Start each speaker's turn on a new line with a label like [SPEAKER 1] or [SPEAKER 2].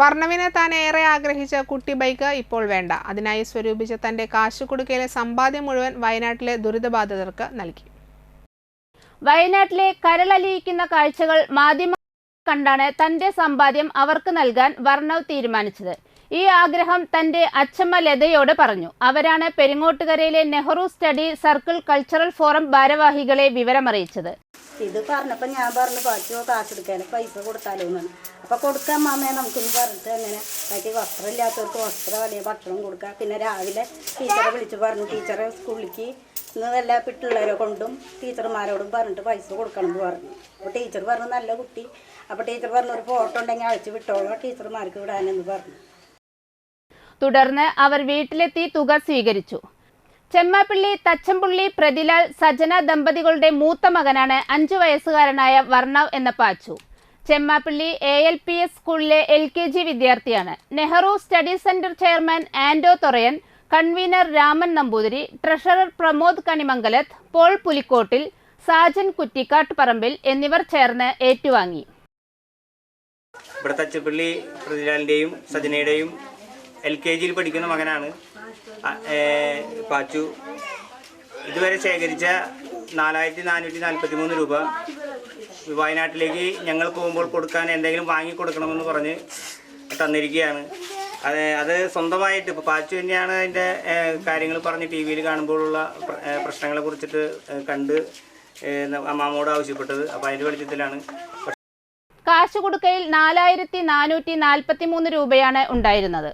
[SPEAKER 1] വർണവിനെ താൻ ഏറെ ആഗ്രഹിച്ച കുട്ടി ബൈക്ക് ഇപ്പോൾ വേണ്ട. അതിനായി സ്വരൂപിച്ച തന്റെ കാശുകുടുക്കയിലെ സമ്പാദ്യം മുഴുവൻ വയനാട്ടിലെ ദുരിതബാധിതർക്ക് നൽകി.
[SPEAKER 2] വയനാട്ടിലെ കരളലിയിക്കുന്ന കാഴ്ചകൾ മാധ്യമ കണ്ടാണ് തന്റെ സമ്പാദ്യം അവർക്ക് നൽകാൻ വർണവ് തീരുമാനിച്ചത്. ഈ ആഗ്രഹം തന്റെ അച്ഛമ്മ ലതയോട് പറഞ്ഞു. അവരാണ് പെരിങ്ങോട്ടുകരയിലെ Nehru study circle cultural forum ഭാരവാഹികളെ വിവരമറിയിച്ചത്.
[SPEAKER 3] ഇത് പറഞ്ഞപ്പോൾ ഞാൻ പറഞ്ഞു പാച്ചോ കാശെടുക്കാൻ പൈസ കൊടുത്താലോ എന്നാണ് അപ്പോൾ കൊടുക്കാൻ മാമേ നമുക്കൊന്ന് പറഞ്ഞിട്ട് അങ്ങനെ ബാക്കി വസ്ത്രം ഇല്ലാത്തവർക്ക് വസ്ത്രം അല്ലെങ്കിൽ ഭക്ഷണം കൊടുക്കുക പിന്നെ രാവിലെ ടീച്ചറെ വിളിച്ച് പറഞ്ഞു ടീച്ചറെ സ്കൂളിലേക്ക് ഇന്ന് എല്ലാ പിള്ളേരെ കൊണ്ടും ടീച്ചർമാരോടും പറഞ്ഞിട്ട് പൈസ കൊടുക്കണം എന്ന് പറഞ്ഞു. അപ്പോൾ ടീച്ചർ പറഞ്ഞു നല്ല കുട്ടി. അപ്പോൾ ടീച്ചർ പറഞ്ഞു ഒരു ഫോട്ടോ ഉണ്ടെങ്കിൽ അയച്ചു വിട്ടോളൂ ടീച്ചർമാർക്ക് വിടാനെന്ന് പറഞ്ഞു.
[SPEAKER 2] തുടർന്ന് അവർ വീട്ടിലെത്തി തുക സ്വീകരിച്ചു. ചെമ്മാപ്പിള്ളി തച്ചമ്പുള്ളി പ്രതിലാൽ സജന ദമ്പതികളുടെ മൂത്ത മകനാണ് അഞ്ചു വയസ്സുകാരനായ വർണവ് എന്ന Pachu. Chemmappilly A L P S സ്കൂളിലെ എൽ കെ ജി വിദ്യാർത്ഥിയാണ്. Nehru study centre chairman Ando Thorayan convener Raman Namboothiri treasurer Pramod Kanimangalath Paul Pulikkottil Sajan Kuttikkatt Parambil എന്നിവർ ചേർന്ന് ഏറ്റുവാങ്ങി.
[SPEAKER 4] ഇവിടെ തച്ചപ്പള്ളി പ്രതിലാലിന്റെയും സജനയുടെയും എൽ കെ ജിയിൽ പഠിക്കുന്ന മകനാണ്. പാച്ചു. ഇതുവരെ ശേഖരിച്ച നാലായിരത്തി നാനൂറ്റി നാൽപ്പത്തി മൂന്ന് രൂപ വയനാട്ടിലേക്ക് ഞങ്ങൾ പോകുമ്പോൾ കൊടുക്കാൻ എന്തെങ്കിലും വാങ്ങി കൊടുക്കണമെന്ന് പറഞ്ഞ് തന്നിരിക്കുകയാണ്. അത് അത് സ്വന്തമായിട്ട് ഇപ്പോൾ പാച്ചു തന്നെയാണ് അതിന്റെ കാര്യങ്ങൾ പറഞ്ഞ് ടി വിയിൽ കാണുമ്പോഴുള്ള പ്രശ്നങ്ങളെ കുറിച്ചിട്ട് കണ്ട് അമ്മാമോട് ആവശ്യപ്പെട്ടത്. അപ്പോൾ അതിന്റെ വെളിച്ചത്തിലാണ്.
[SPEAKER 2] കാശുകൊടുക്കയിൽ നാലായിരത്തി നാനൂറ്റി നാൽപ്പത്തി മൂന്ന് രൂപയാണ് ഉണ്ടായിരുന്നത്.